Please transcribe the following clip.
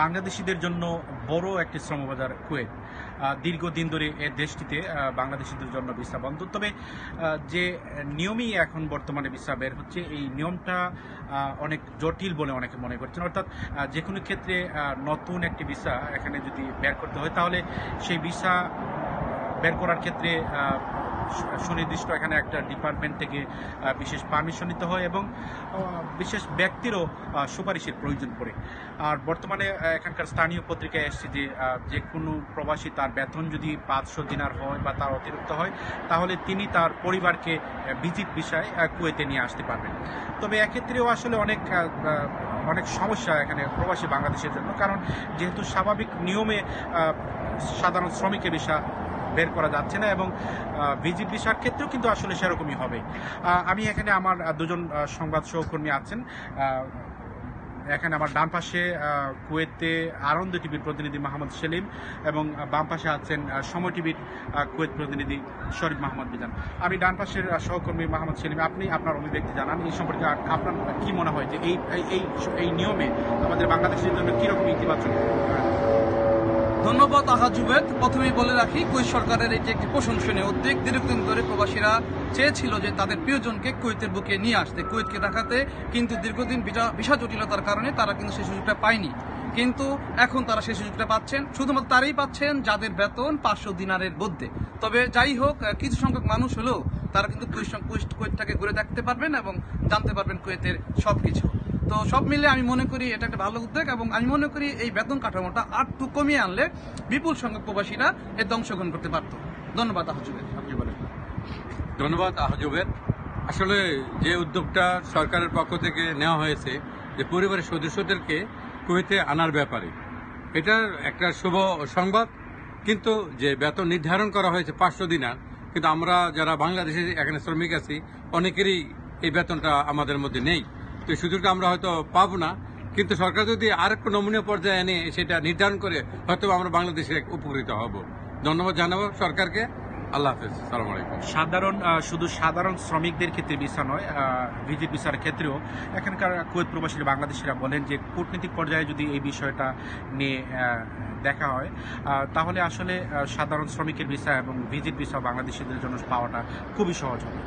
বাংলাদেশিদের জন্য বড় একটি শ্রমবাজার কুয়েত। দীর্ঘদিন ধরে এ দেশটিতে বাংলাদেশিদের জন্য ভিসা বন্ধ। তবে যে নিয়মই এখন বর্তমানে ভিসা বের হচ্ছে, এই নিয়মটা অনেক জটিল বলে অনেকে মনে করছেন। অর্থাৎ যে কোনো ক্ষেত্রে নতুন একটি ভিসা এখানে যদি বের করতে হয়, তাহলে সেই ভিসা বের করার ক্ষেত্রে সুনির্দিষ্ট এখানে একটা ডিপার্টমেন্ট থেকে বিশেষ পারমিশন নিতে হয় এবং বিশেষ ব্যক্তিরও সুপারিশের প্রয়োজন পড়ে। আর বর্তমানে এখানকার স্থানীয় পত্রিকায় এসছে যে যে কোনো প্রবাসী তার বেতন যদি পাঁচশো দিনার হয় বা তার অতিরিক্ত হয়, তাহলে তিনি তার পরিবারকে ভিজিট বিষয়ে কুয়েতে নিয়ে আসতে পারবেন। তবে এক্ষেত্রেও আসলে অনেক অনেক সমস্যা এখানে প্রবাসী বাংলাদেশের জন্য। কারণ যেহেতু স্বাভাবিক নিয়মে সাধারণ শ্রমিকের বিষয় বের করা যাচ্ছে না এবং ভিজিট ভিসার ক্ষেত্রেও কিন্তু আসলে সেরকমই হবে। আমি এখানে আমার দুজন সংবাদ সহকর্মী আছেন। এখানে আমার ডান পাশে কুয়েতে আনন্দ টিভির প্রতিনিধি মাহমুদ সেলিম এবং বাম পাশে আছেন সময় টিভির কুয়েত প্রতিনিধি শরীফ মাহমুদ বিজান আমি ডান পাশের সহকর্মী মাহমুদ সেলিম, আপনি আপনার অভিব্যক্তি জানান। এই সম্পর্কে আপনার কি মনে হয় যে এই, এই- নিয়মে আমাদের বাংলাদেশের জন্য কীরকম ইতিবাচক? ধন্যবাদ আহা জুবেদ প্রথমেই বলে রাখি, কুয়েত সরকারের এটি একটি প্রশংসনীয় উদ্যোগ দীর্ঘদিন ধরে প্রবাসীরা চেয়েছিল যে তাদের প্রিয়জনকে কুয়েতের বুকে নিয়ে আসতে, কুয়েতকে দেখাতে। কিন্তু দীর্ঘদিন ভিসা- জটিলতার কারণে তারা কিন্তু সেই সুযোগটা পায়নি। কিন্তু এখন তারা সেই সুযোগটা পাচ্ছেন। শুধুমাত্র তারাই পাচ্ছেন যাদের বেতন পাঁচশো দিনারের মধ্যে। তবে যাই হোক কিছু সংখ্যক মানুষ হলেও তারা কিন্তু কুয়েতটাকে ঘুরে দেখতে পারবেন এবং জানতে পারবেন কুয়েতের সবকিছু। তো সব মিলে আমি মনে করি এটা একটা ভালো উদ্যোগ এবং আমি মনে করি এই বেতন কাঠামোটা আর একটু কমিয়ে আনলে বিপুল সংখ্যক প্রবাসীরা এতে অংশগ্রহণ করতে পারত। ধন্যবাদ আহজুবের ধন্যবাদ আহজবের আসলে যে উদ্যোগটা সরকারের পক্ষ থেকে নেওয়া হয়েছে যে পরিবারের সদস্যদেরকে কুয়েতে আনার ব্যাপারে, এটার একটা শুভ সংবাদ। কিন্তু যে বেতন নির্ধারণ করা হয়েছে পাঁচশো দিনার কিন্তু আমরা যারা বাংলাদেশে এখানে শ্রমিক আছি, অনেকেরই এই বেতনটা আমাদের মধ্যে নেই। তো সুযোগটা আমরা হয়তো পাবো না। কিন্তু সরকার যদি আর একটু নমনীয় পর্যায়ে এনে সেটা নির্ধারণ করে, হয়তো আমরা বাংলাদেশে উপকৃত হব। ধন্যবাদ জানাব সরকারকে। আল্লাহ হাফেজ। সালাম আলাইকুম। সাধারণ শুধু সাধারণ শ্রমিকদের ক্ষেত্রে ভিসা নয় ভিজিট ভিসার ক্ষেত্রেও এখানকার কুয়েত প্রবাসীরা, বাংলাদেশিরা বলেন যে কূটনীতিক পর্যায়ে যদি এই বিষয়টা নিয়ে দেখা হয় তাহলে আসলে সাধারণ শ্রমিকের ভিসা এবং ভিজিট ভিসা বাংলাদেশিদের জন্য পাওয়াটা খুবই সহজ হবে।